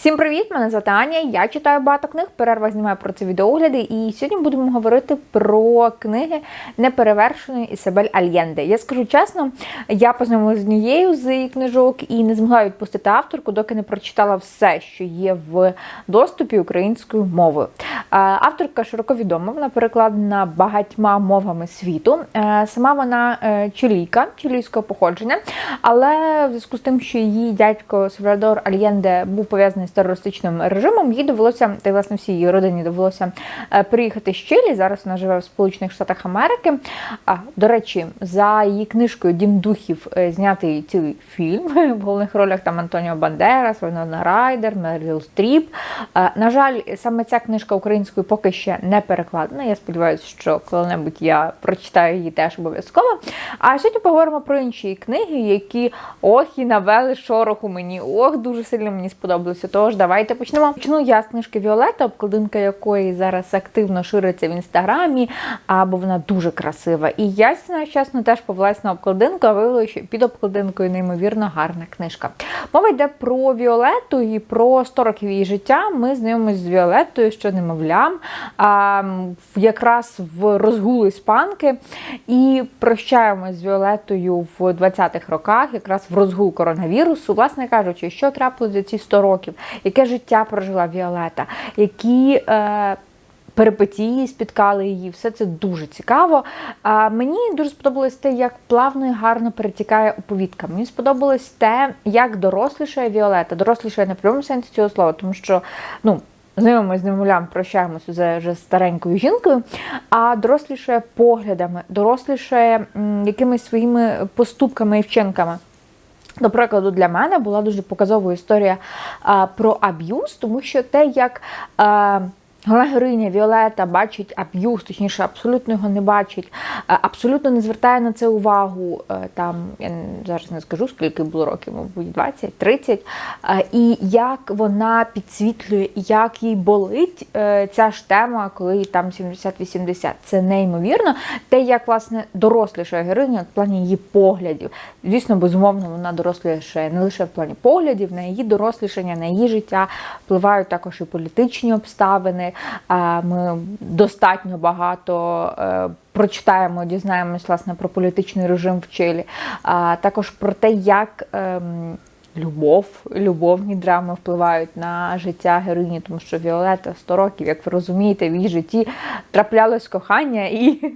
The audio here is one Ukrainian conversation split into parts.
Всім привіт! Мене звати Аня. Я читаю багато книг. Перерва знімаю про це відеогляди. І сьогодні будемо говорити про книги неперевершеної Ісабель Альєнде. Я скажу чесно, я познайомилася з однією з її книжок і не змогла відпустити авторку, доки не прочитала все, що є в доступі українською мовою. Авторка широко відома, вона перекладена багатьма мовами світу. Сама вона е, чилійка, чилійського походження, але в зв'язку з тим, що її дядько Сальвадор Альєнде був пов'язаний з терористичним режимом, їй довелося, та й власне всій її родині довелося е, приїхати з Чилі. Зараз вона живе в Сполучених Штатах Америки. А до речі, за її книжкою Дім духів е, знятий цілий фільм. В головних ролях там Антоніо Бандерас, Вайнона Райдер, Меріл Стріп. Е, На жаль, саме ця книжка українською поки ще не перекладена. Я сподіваюся, що коли-небудь я прочитаю її теж обов'язково. А сьогодні поговоримо про інші книги, які ох і навели шороху мені. Ох, дуже сильно мені сподобалося. Тож давайте почнемо. Почну я з книжки Віолета, обкладинка якої зараз активно шириться в інстаграмі, або вона дуже красива. І я чесно, теж повелась на обкладинку, а виявилося, що під обкладинкою неймовірно гарна книжка. Мова йде про Віолету і про 100 років її життя. Ми знайомимося з Віолеттою, що немовлям, а, якраз в розгул іспанки. І прощаємось з Віолеттою в 20-х роках, якраз в розгул коронавірусу. Власне кажучи, що трапилось за ці 100 років, яке життя прожила Віолета, які. Е, Перипетії спіткали її, все це дуже цікаво. А мені дуже сподобалось те, як плавно і гарно перетікає оповідка. Мені сподобалось те, як дорослішає Віолета. Дорослішає в прямому сенсі цього слова, тому що ну. Знайомимося з немовлям, прощаємося з вже старенькою жінкою, а дорослішає поглядами, дорослішає якимись своїми поступками і вчинками. До прикладу, для мене була дуже показова історія а, про аб'юз, тому що те, як а, головна Віолета бачить аб'юз, точніше, абсолютно його не бачить, абсолютно не звертає на це увагу. е, Там я зараз не скажу, скільки було років, мабуть, 20, 30. е, І як вона підсвітлює, як їй болить е, ця ж тема, коли їй там 70-80. Це неймовірно. Те, як власне доросліша героїня в плані її поглядів. Звісно, безумовно, вона дорослішає не лише в плані поглядів, на її дорослішання, на її життя впливають також і політичні обставини. Ми достатньо багато. е, Прочитаємо, дізнаємось власне про політичний режим в Чилі, а також про те, як ем, любов, любовні драми впливають на життя героїні, тому що Віолета 100 років, як ви розумієте, в її житті траплялось кохання і.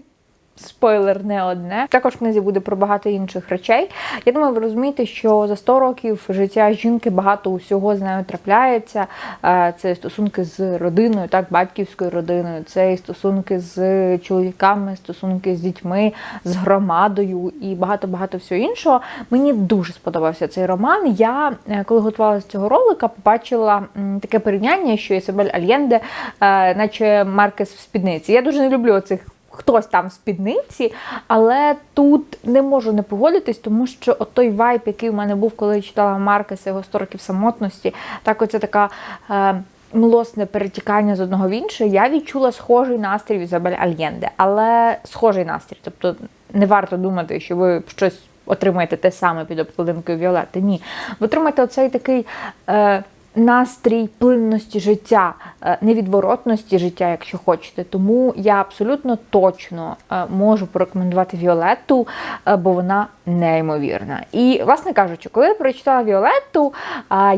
Спойлер не одне. Також в книзі буде про багато інших речей. Я думаю, ви розумієте, що за 100 років життя жінки багато усього з нею трапляється. Е, Це стосунки з родиною, так, батьківською родиною, це і стосунки з чоловіками, стосунки з дітьми, з громадою і багато-багато всього іншого. Мені дуже сподобався цей роман. Я, е, коли готувалася цього ролика, побачила таке порівняння, що Ісабель Альєнде, е, наче Маркес в спідниці. Я дуже не люблю оцих хтось там в спідниці, але тут не можу не погодитись, тому що той вайб, який в мене був, коли я читала Маркеса його 100 років самотності, так оце така. Е, Млосне перетікання з одного в інше, я відчула схожий настрій Ізабель Альєнде, але схожий настрій. Тобто не варто думати, що ви щось отримаєте те саме під обкладинкою Віолети. Ні. Ви отримаєте оцей такий е, настрій плинності життя, е, невідворотності життя, якщо хочете. Тому я абсолютно точно е, можу порекомендувати Віолетту, е, бо вона неймовірна. І, власне кажучи, коли я прочитала Віолетту,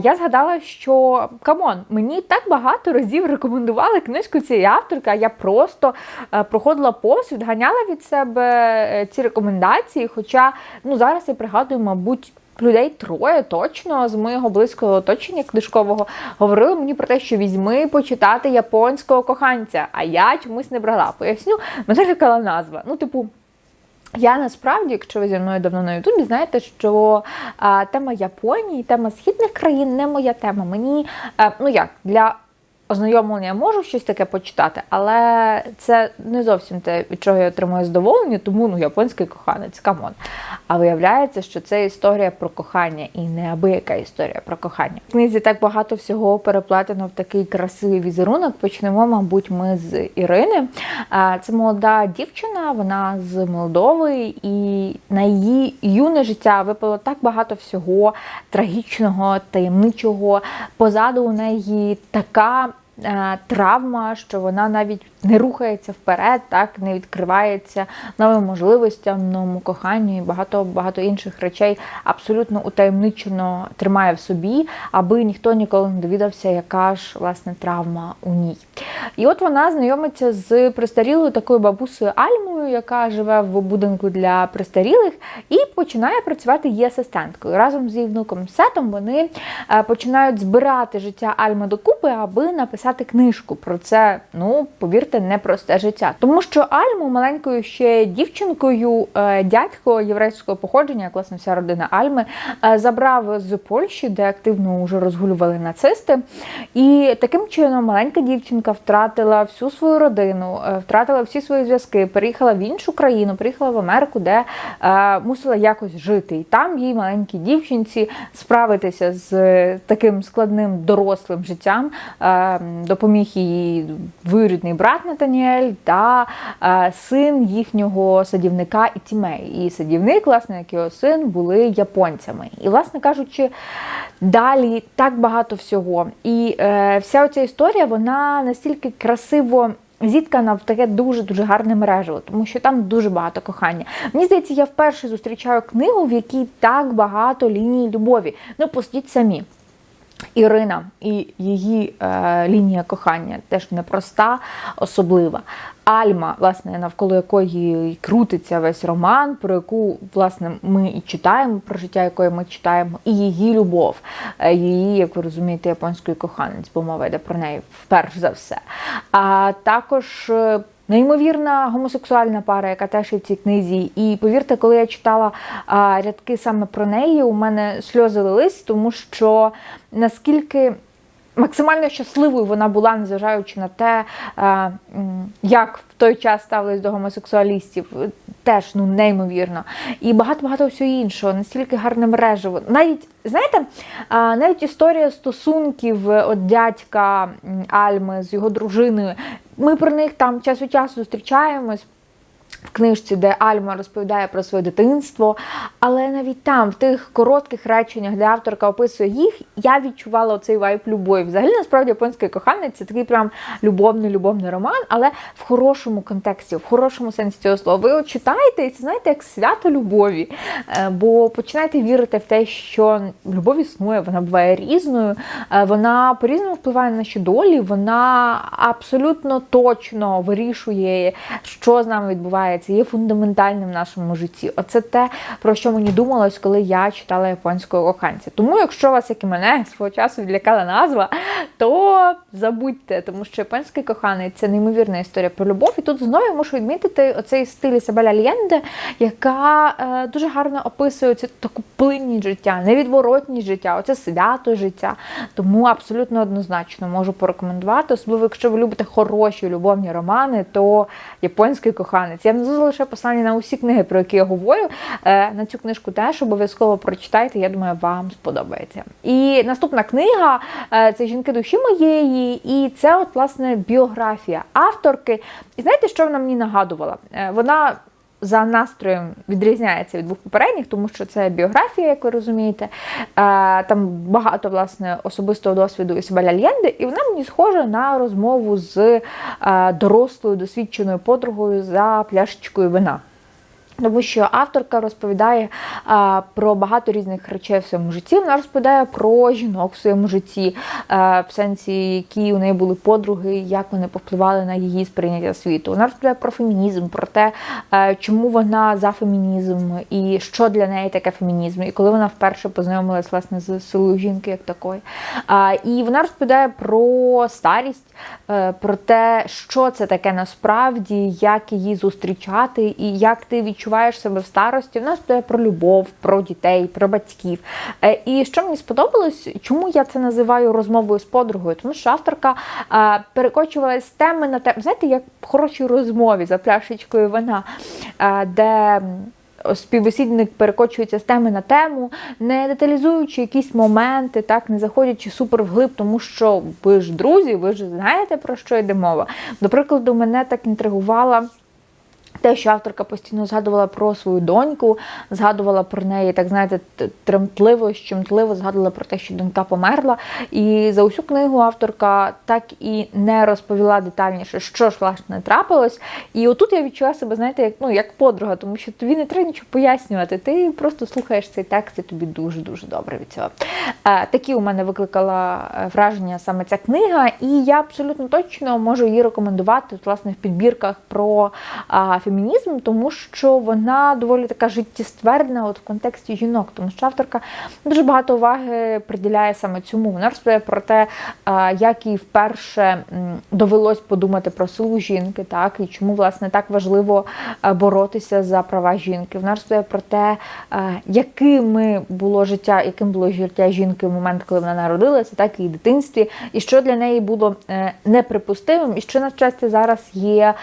я згадала, що камон, мені так багато разів рекомендували книжку цієї авторки, а я просто проходила повз, відганяла від себе ці рекомендації. Хоча ну, зараз я пригадую, мабуть. Людей троє точно з моєго близького оточення книжкового говорили мені про те, що візьми почитати японського коханця, а я чомусь не брала. Поясню, мене лякала назва. Ну, типу, я насправді, якщо ви зі мною давно на Ютубі, знаєте, що а, тема Японії, тема східних країн не моя тема. Мені, а, ну як, для ознайомлення я можу щось таке почитати, але це не зовсім те, від чого я отримую задоволення, тому ну японський коханець, камон. А виявляється, що це історія про кохання і неабияка історія про кохання. В книзі так багато всього переплетено в такий красивий візерунок. Почнемо, мабуть, ми з Ірини. Це молода дівчина, вона з Молдови, і на її юне життя випало так багато всього трагічного, таємничого. Позаду у неї така. Е, травма, що вона навіть не рухається вперед, так не відкривається новим можливостям, новому коханню і багато багато інших речей абсолютно утаємничено тримає в собі, аби ніхто ніколи не довідався, яка ж власне травма у ній. І от вона знайомиться з престарілою такою бабусею Альмою, яка живе в будинку для престарілих, і починає працювати її асистенткою. Разом з її внуком Сетом вони е, починають збирати життя Альми докупи, аби написати книжку про це. Ну, повірте, непросте життя. Тому що Альму маленькою ще дівчинкою, е, дядько єврейського походження, як власне вся родина Альми, е, забрав з Польщі, де активно вже розгулювали нацисти. І таким чином маленька дівчинка втратила всю свою родину, втратила всі свої зв'язки, переїхала в іншу країну, приїхала в Америку, де е, мусила якось жити. І там їй маленькій дівчинці справитися з таким складним дорослим життям. Е, допоміг її двоюрідний брат Натаніель та е, син їхнього садівника Ітімей. І садівник, власне, як його син, були японцями. І, власне кажучи, далі так багато всього. І е, вся ця історія, вона настільки красиво. Зіткана в таке дуже-дуже гарне мережево, тому що там дуже багато кохання. Мені здається, я вперше зустрічаю книгу, в якій так багато ліній любові. Ну, посудіть самі. Ірина і її е, лінія кохання теж непроста, особлива. Альма, власне, навколо якої крутиться весь роман, про яку власне ми і читаємо, про життя якої ми читаємо, і її любов, е, її, як ви розумієте, японський коханець, бо мова йде про неї вперше за все. А також. Е, Неймовірна гомосексуальна пара, яка теж є в цій книзі. І повірте, коли я читала а, рядки саме про неї, у мене сльози лились, тому що наскільки максимально щасливою вона була, незважаючи на те, як в той час ставились до гомосексуалістів, теж ну неймовірно. І багато-багато всього іншого, настільки гарне мережево. Навіть, знаєте, навіть історія стосунків от дядька Альми з його дружиною. Ми про них там час у часу зустрічаємось в книжці, де Альма розповідає про своє дитинство. Але навіть там, в тих коротких реченнях, де авторка описує їх, я відчувала цей вайб любові. Взагалі, насправді, японський коханець це такий прям любовний любовний роман, але в хорошому контексті, в хорошому сенсі цього слова. Ви от читаєте і це знаєте, як свято любові. Е, бо починаєте вірити в те, що любов існує, вона буває різною, е, вона по-різному впливає на наші долі, вона абсолютно точно вирішує, що з нами відбувається відбувається, є фундаментальним в нашому житті. Оце те, про що мені думалось, коли я читала японського коханця. Тому, якщо вас, як і мене, свого часу відлякала назва, то забудьте, тому що японський коханий це неймовірна історія про любов. І тут знову мушу відмітити оцей стиль Ісабеля Альєнде, яка е, дуже гарно описує цю таку плинність життя, невідворотність життя, оце свято життя. Тому абсолютно однозначно можу порекомендувати, особливо, якщо ви любите хороші любовні романи, то японський коханець. Я внизу залишу посилання на усі книги, про які я говорю. Е, на цю книжку теж обов'язково прочитайте, я думаю, вам сподобається. І наступна книга е, це жінки душі моєї, і це, от, власне, біографія авторки. І знаєте, що вона мені нагадувала? Е, вона за настроєм відрізняється від двох попередніх, тому що це біографія, як ви розумієте. Там багато власне особистого досвіду Ісабеля Лєнди, і вона мені схожа на розмову з дорослою досвідченою подругою за пляшечкою вина. Тому що авторка розповідає а, про багато різних речей в своєму житті. Вона розповідає про жінок в своєму житті, а, в сенсі, які у неї були подруги, як вони повпливали на її сприйняття світу. Вона розповідає про фемінізм, про те, а, чому вона за фемінізм і що для неї таке фемінізм. І коли вона вперше познайомилась власне з силою жінки, як такої. А, І вона розповідає про старість, а, е, про те, що це таке насправді, як її зустрічати, і як ти відчуваєш відчуваєш себе в старості. Вона розповідає про любов, про дітей, про батьків. Е, І що мені сподобалось, чому я це називаю розмовою з подругою? Тому що авторка е, перекочувалась з теми на тему, знаєте, як в хорошій розмові за пляшечкою вина, е, де співбесідник перекочується з теми на тему, не деталізуючи якісь моменти, так не заходячи супер вглиб, тому що ви ж друзі, ви ж знаєте про що йде мова. До прикладу, мене так інтригувала. Те, що авторка постійно згадувала про свою доньку, згадувала про неї, так знаєте, тремтливо, щемтливо згадувала про те, що донька померла. І за усю книгу авторка так і не розповіла детальніше, що ж власне трапилось. І отут я відчула себе, знаєте, як ну як подруга, тому що тобі не треба нічого пояснювати. Ти просто слухаєш цей текст, і тобі дуже дуже добре від цього. Е, такі у мене викликала е, враження саме ця книга, і я абсолютно точно можу її рекомендувати власне в підбірках про а, фемінізм, тому що вона доволі така життєствердна от в контексті жінок, тому що авторка дуже багато уваги приділяє саме цьому. Вона розповідає про те, як їй вперше довелось подумати про силу жінки, так і чому власне так важливо боротися за права жінки. Вона розповідає про те, якими було життя, яким було життя жінки в момент, коли вона народилася, так і в дитинстві, і що для неї було е, неприпустимим, і що на щастя зараз є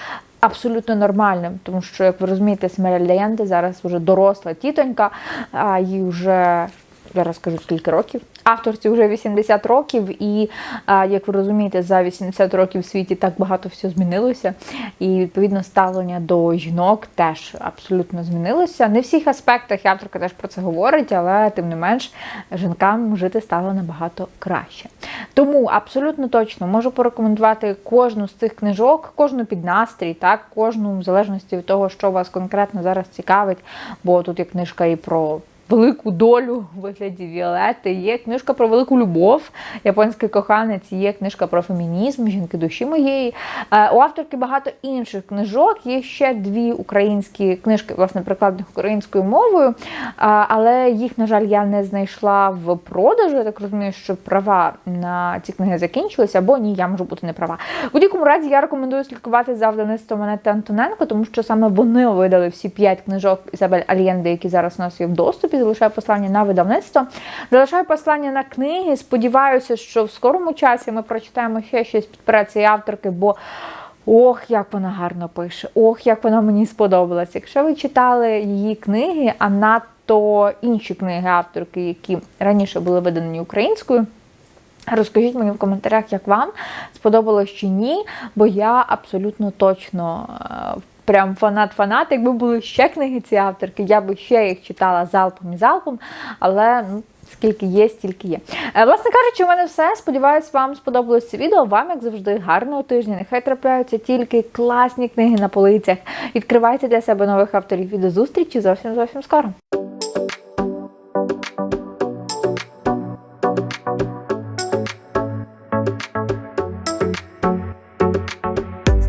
абсолютно нормальним, тому що, як ви розумієте, Смеля зараз вже доросла тітонька, а їй вже зараз скажу скільки років. Авторці вже 80 років, і як ви розумієте, за 80 років в світі так багато всього змінилося. І відповідно ставлення до жінок теж абсолютно змінилося. Не в всіх аспектах і авторка теж про це говорить, але тим не менш жінкам жити стало набагато краще. Тому абсолютно точно можу порекомендувати кожну з цих книжок, кожну під настрій, так, кожну в залежності від того, що вас конкретно зараз цікавить, бо тут є книжка і про. Велику долю вигляді Віолети, є книжка про велику любов, японський коханець, є книжка про фемінізм, жінки душі моєї. Е, У авторки багато інших книжок. Є ще дві українські книжки, власне, прикладених українською мовою, е, але їх, на жаль, я не знайшла в продажу. Я так розумію, що права на ці книги закінчилися, або ні, я можу бути не права. У будь-якому разі я рекомендую слідкувати за видавництвом Анети Антоненко, тому що саме вони видали всі п'ять книжок Ізабель Альєнде, які зараз у нас є в доступі. Залишаю послання на видавництво. Залишаю послання на книги. Сподіваюся, що в скорому часі ми прочитаємо ще щось під праці авторки, бо. Ох, як вона гарно пише, ох, як вона мені сподобалась. Якщо ви читали її книги, а надто інші книги авторки, які раніше були видані українською. Розкажіть мені в коментарях, як вам сподобалось чи ні, бо я абсолютно точно е, прям фанат-фанат. Якби були ще книги ці авторки, я би ще їх читала залпом і залпом, але ну. Скільки є, стільки є. Е, Власне кажучи, у мене все. Сподіваюсь, вам сподобалось це відео. Вам, як завжди, гарного тижня. Нехай трапляються тільки класні книги на полицях. Відкривайте для себе нових авторів. І до зустрічі зовсім зовсім скоро.